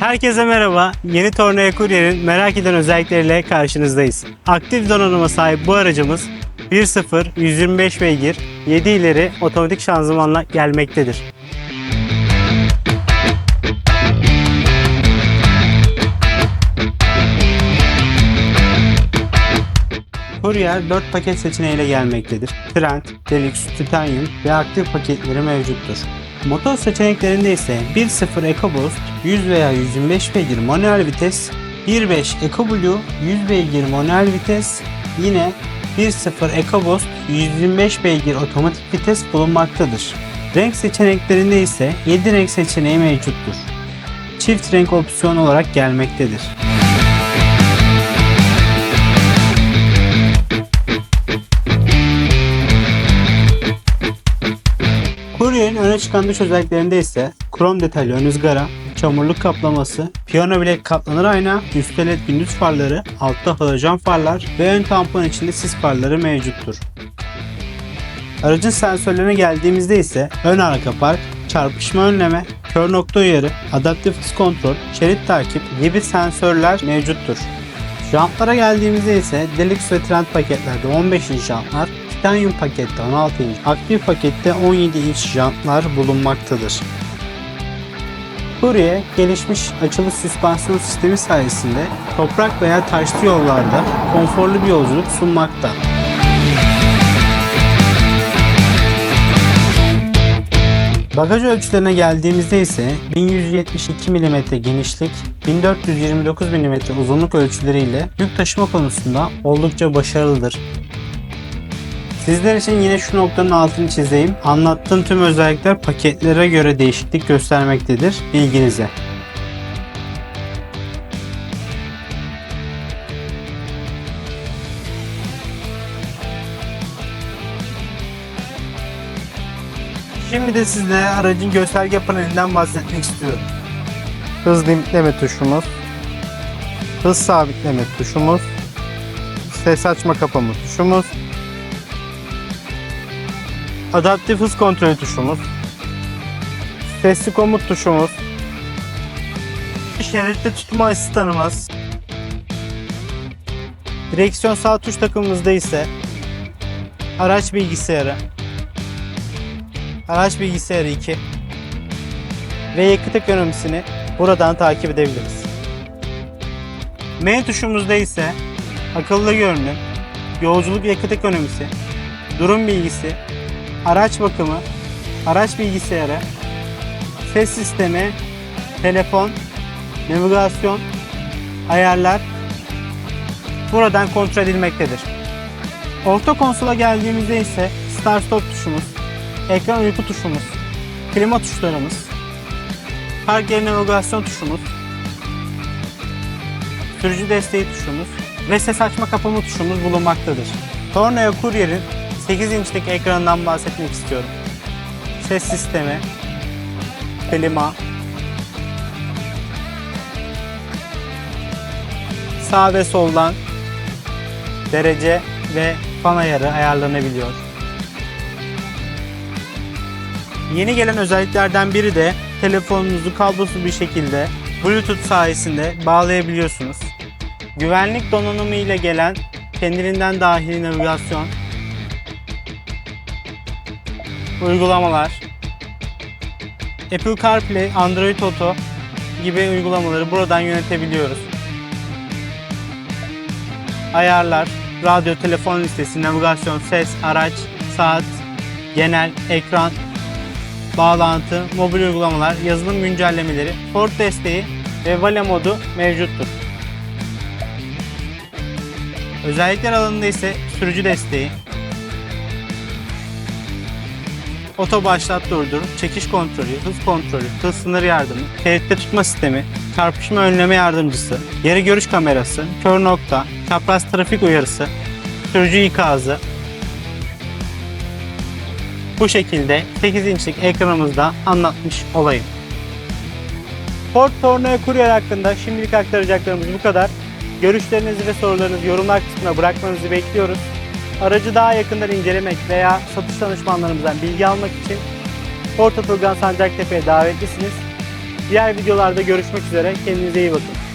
Herkese merhaba. Yeni Tornaya Courier'in merak eden özellikleriyle karşınızdayız. Aktif donanıma sahip bu aracımız 1.0 125 beygir 7 ileri otomatik şanzımanla gelmektedir. Courier 4 paket seçeneğiyle gelmektedir. Trend, Deluxe, Titanium ve aktif paketleri mevcuttur. Motor seçeneklerinde ise 1.0 EcoBoost, 100 veya 125 beygir manuel vites, 1.5 EcoBlue, 100 beygir manuel vites, yine 1.0 EcoBoost, 125 beygir otomatik vites bulunmaktadır. Renk seçeneklerinde ise 7 renk seçeneği mevcuttur. Çift renk opsiyonu olarak gelmektedir. Courier'in öne çıkan dış özelliklerinde ise krom detaylı ön ızgara, çamurluk kaplaması, piyano bilek katlanır ayna, üstte led gündüz farları, altta halojen farlar ve ön tampon içinde sis farları mevcuttur. Aracın sensörlerine geldiğimizde ise ön arka park, çarpışma önleme, kör nokta uyarı, adaptif hız kontrol, şerit takip gibi sensörler mevcuttur. Jantlara geldiğimizde ise Deluxe ve Trend paketlerde 15 inç jantlar, Titanium pakette 16 inç, aktif pakette 17 inç jantlar bulunmaktadır. Courier gelişmiş açılı süspansiyon sistemi sayesinde toprak veya taşlı yollarda konforlu bir yolculuk sunmakta. Bagaj ölçülerine geldiğimizde ise 1172 mm genişlik, 1429 mm uzunluk ölçüleriyle yük taşıma konusunda oldukça başarılıdır. Sizler için yine şu noktanın altını çizeyim. Anlattığım tüm özellikler paketlere göre değişiklik göstermektedir. Bilginize. Şimdi de sizlere aracın gösterge panelinden bahsetmek istiyorum. Hız limitleme tuşumuz, hız sabitleme tuşumuz, ses açma kapama tuşumuz, adaptif hız kontrolü tuşumuz, sesli komut tuşumuz, şeritte tutma asistanımız, direksiyon sağ tuş takımımızda ise araç bilgisayarı, araç bilgisayarı 2 ve yakıt ekonomisini buradan takip edebiliriz. M tuşumuzda ise akıllı görünüm, yolculuk yakıt ekonomisi, durum bilgisi, araç bakımı, araç bilgisayarı, ses sistemi, telefon, navigasyon, ayarlar buradan kontrol edilmektedir. Orta konsola geldiğimizde ise Start Stop tuşumuz, ekran uyku tuşumuz, klima tuşlarımız, park yeri navigasyon tuşumuz, sürücü desteği tuşumuz ve ses açma kapama tuşumuz bulunmaktadır. Tornado Courier'in 8 inçlik ekranından bahsetmek istiyorum. Ses sistemi, klima, sağ ve soldan derece ve fan ayarı ayarlanabiliyor. Yeni gelen özelliklerden biri de telefonunuzu kablosuz bir şekilde Bluetooth sayesinde bağlayabiliyorsunuz. Güvenlik donanımı ile gelen kendiliğinden dahili navigasyon, uygulamalar, Apple CarPlay, Android Auto gibi uygulamaları buradan yönetebiliyoruz. Ayarlar, radyo, telefon listesi, navigasyon, ses, araç, saat, genel, ekran, bağlantı, mobil uygulamalar, yazılım güncellemeleri, port desteği ve vale modu mevcuttur. Özellikler alanında ise sürücü desteği, oto başlat durdur, çekiş kontrolü, hız kontrolü, hız sınır yardımı, şeritte tutma sistemi, çarpışma önleme yardımcısı, yeri görüş kamerası, kör nokta, çapraz trafik uyarısı, sürücü ikazı, bu şekilde 8 inçlik ekranımızda anlatmış olayım. Ford Tornado Courier hakkında şimdilik aktaracaklarımız bu kadar. Görüşlerinizi ve sorularınızı yorumlar kısmına bırakmanızı bekliyoruz. Aracı daha yakından incelemek veya satış danışmanlarımızdan bilgi almak için Ford Atılgan Sancaktepe'ye davetlisiniz. Diğer videolarda görüşmek üzere. Kendinize iyi bakın.